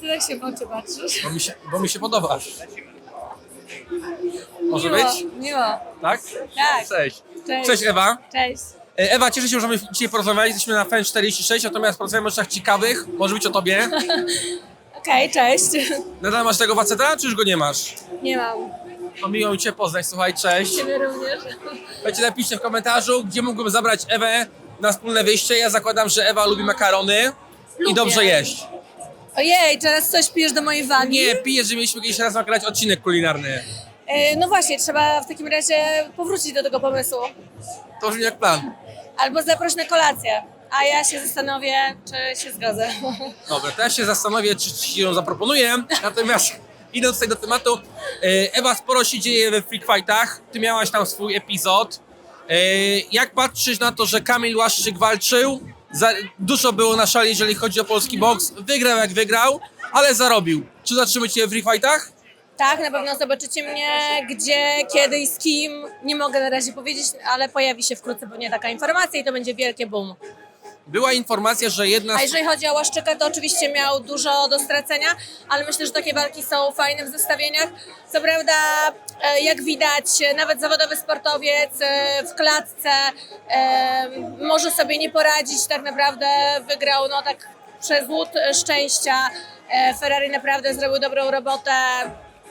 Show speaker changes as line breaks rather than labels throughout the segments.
Co tak się w oczy patrzysz?
Bo mi się, bo mi się podobasz. Może
Miło,
być?
miło.
Tak?
Tak.
Cześć.
Cześć.
Cześć Ewa.
Cześć.
E, Ewa, cieszę się, że możemy dzisiaj porozmawiać. Jesteśmy na FEN 46, natomiast porozmawiamy o rzeczach ciekawych. Może być o tobie.
Okej, cześć.
Nadal masz tego faceta, czy już go nie masz?
Nie mam.
O, miło mi cię poznać, słuchaj, cześć.
Ciebie również.
Będzie napiszcie w komentarzu, gdzie mógłbym zabrać Ewę na wspólne wyjście. Ja zakładam, że Ewa lubi makarony i
Lubię.
dobrze jeść.
Ojej, teraz coś pijesz do mojej wagi?
Nie, piję, że mieliśmy kiedyś raz nagrać odcinek kulinarny.
E, no właśnie, trzeba w takim razie powrócić do tego pomysłu.
To brzmi jak plan.
Albo zaproś na kolację. A ja się zastanowię, czy się zgodzę.
Dobra, teraz się zastanowię, czy ci ją zaproponuję. Natomiast idąc tutaj do tematu, e, Ewa, sporo się dzieje we Freak Fightach. Ty miałaś tam swój epizod. E, Jak patrzysz na to, że Kamil Łaszczyk walczył? Za, dużo było na szali, jeżeli chodzi o polski boks. Wygrał jak wygrał, ale zarobił. Czy zatrzymy cię w Fightach?
Tak, na pewno zobaczycie mnie gdzie, kiedy i z kim. Nie mogę na razie powiedzieć, ale pojawi się wkrótce pewnie taka informacja i to będzie wielkie boom.
Była informacja, że jedna
A
z...
jeżeli chodzi o Łaszczyka, to oczywiście miał dużo do stracenia, ale myślę, że takie walki są fajne w zestawieniach. Co prawda, e, jak widać, nawet zawodowy sportowiec e, w klatce e, może sobie nie poradzić, tak naprawdę wygrał no tak przez łód szczęścia. Ferrari naprawdę zrobił dobrą robotę.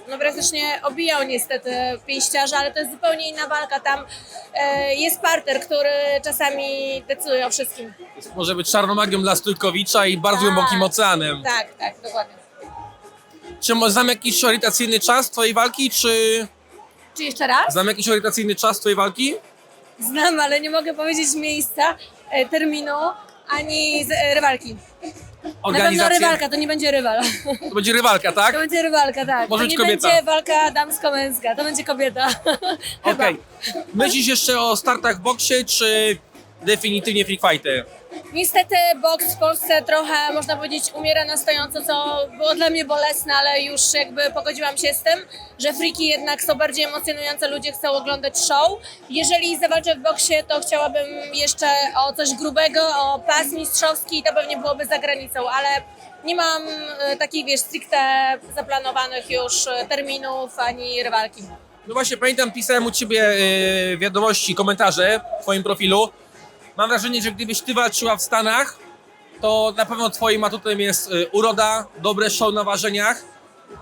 No praktycznie obijał niestety pięściarza, ale to jest zupełnie inna walka. Tam e, jest parter, który czasami decyduje o wszystkim.
może być czarną magią dla Stójkowicza i bardzo
Tak.
głębokim oceanem.
Tak, tak, dokładnie.
Czy znam jakiś orientacyjny czas twojej walki, czy...
Czy jeszcze raz?
Znam jakiś orientacyjny czas twojej walki?
Znam, ale nie mogę powiedzieć miejsca, e, terminu, ani z, e, rywalki. Na pewno rywalka, to nie będzie rywal.
To będzie rywalka, tak?
To będzie rywalka, tak.
Może
to
być
nie
kobieta.
będzie walka damsko-męska, to będzie kobieta. Chyba.
Okej. Myślisz jeszcze o startach w boksie, czy definitywnie freak fighty?
Niestety boks w Polsce trochę, można powiedzieć, umiera na stojąco, co było dla mnie bolesne, ale już jakby pogodziłam się z tym, że friki jednak są bardziej emocjonujące, ludzie chcą oglądać show. Jeżeli zawalczę w boksie, to chciałabym jeszcze o coś grubego, o pas mistrzowski, to pewnie byłoby za granicą, ale nie mam e, takich, wiesz, stricte zaplanowanych już e, terminów ani rywalki.
No właśnie, pamiętam, pisałem u ciebie yy, wiadomości, komentarze w twoim profilu. Mam wrażenie, że gdybyś ty walczyła w Stanach, to na pewno twoim atutem jest yy, uroda, dobre show na ważeniach.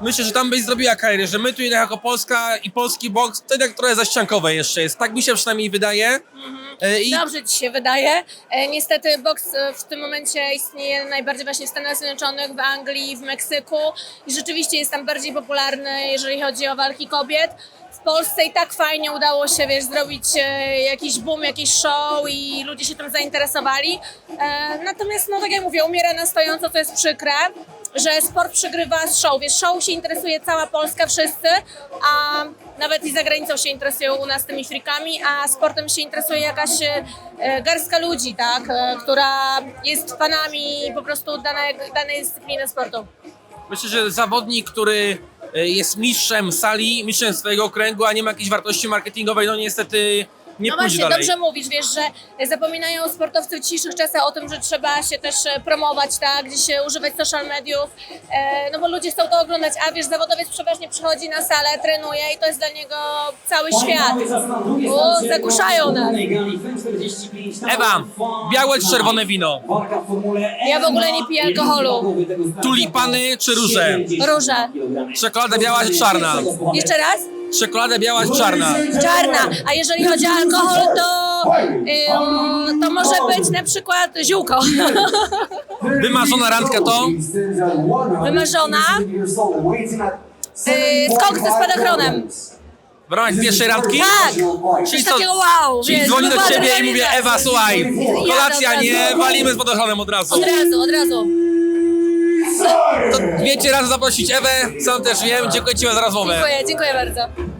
Myślę, że tam byś zrobiła karierę, że my tu jednak jako Polska i polski boks, to jednak trochę zaściankowe jeszcze jest. Tak mi się przynajmniej wydaje. Yy, I
Dobrze ci się wydaje. E, niestety boks e, w tym momencie istnieje najbardziej właśnie w Stanach Zjednoczonych, w Anglii, w Meksyku i rzeczywiście jest tam bardziej popularny, jeżeli chodzi o walki kobiet. W Polsce i tak fajnie udało się, wiesz, zrobić e, jakiś boom, jakiś show i ludzie się tym zainteresowali. E, natomiast, no tak jak mówię, umiera na stojąco, to jest przykre, że sport przegrywa z show. Wiesz, show się interesuje cała Polska, wszyscy, a nawet i za granicą się interesują u nas tymi frikami, a sportem się interesuje jakaś e, garstka ludzi, tak, e, która jest fanami po prostu danej, danej dyscypliny sportu.
myślę, że zawodnik, który yy, jest mistrzem sali, mistrzem swojego okręgu, a nie ma jakiejś wartości marketingowej, no niestety nie
no
pójdzie
właśnie,
dalej.
dobrze mówisz, wiesz, że zapominają sportowcy w dzisiejszych czasach o tym, że trzeba się też e, promować, tak, gdzieś e, używać social mediów, e, no bo ludzie chcą to oglądać, a wiesz, zawodowiec przeważnie przychodzi na salę, trenuje i to jest dla niego cały świat. O, zagłuszają nas.
Ewa, białe czy czerwone wino?
Ja w ogóle nie piję alkoholu.
Tulipany czy róże?
Róże.
Czekolada biała czy czarna?
Jeszcze raz?
Czekolada biała czy czarna?
Czarna. A jeżeli chodzi o alkohol, to, ym, to może być na przykład ziółko.
Wymarzona randka to?
Wymarzona? Yy, skok ze spadochronem.
W ramach pierwszej randki?
Tak!
Czyli co?
takiego wow,
Czyli
wiesz,
dzwoni do
wypadek
ciebie i mówię. Ewa, słuchaj, kolacja nie, walimy z podochronem od razu.
Od razu, od razu.
To wiecie raz zaprosić Ewę, sam też wiem, dziękuję Ci za rozmowę.
Dziękuję, dziękuję bardzo.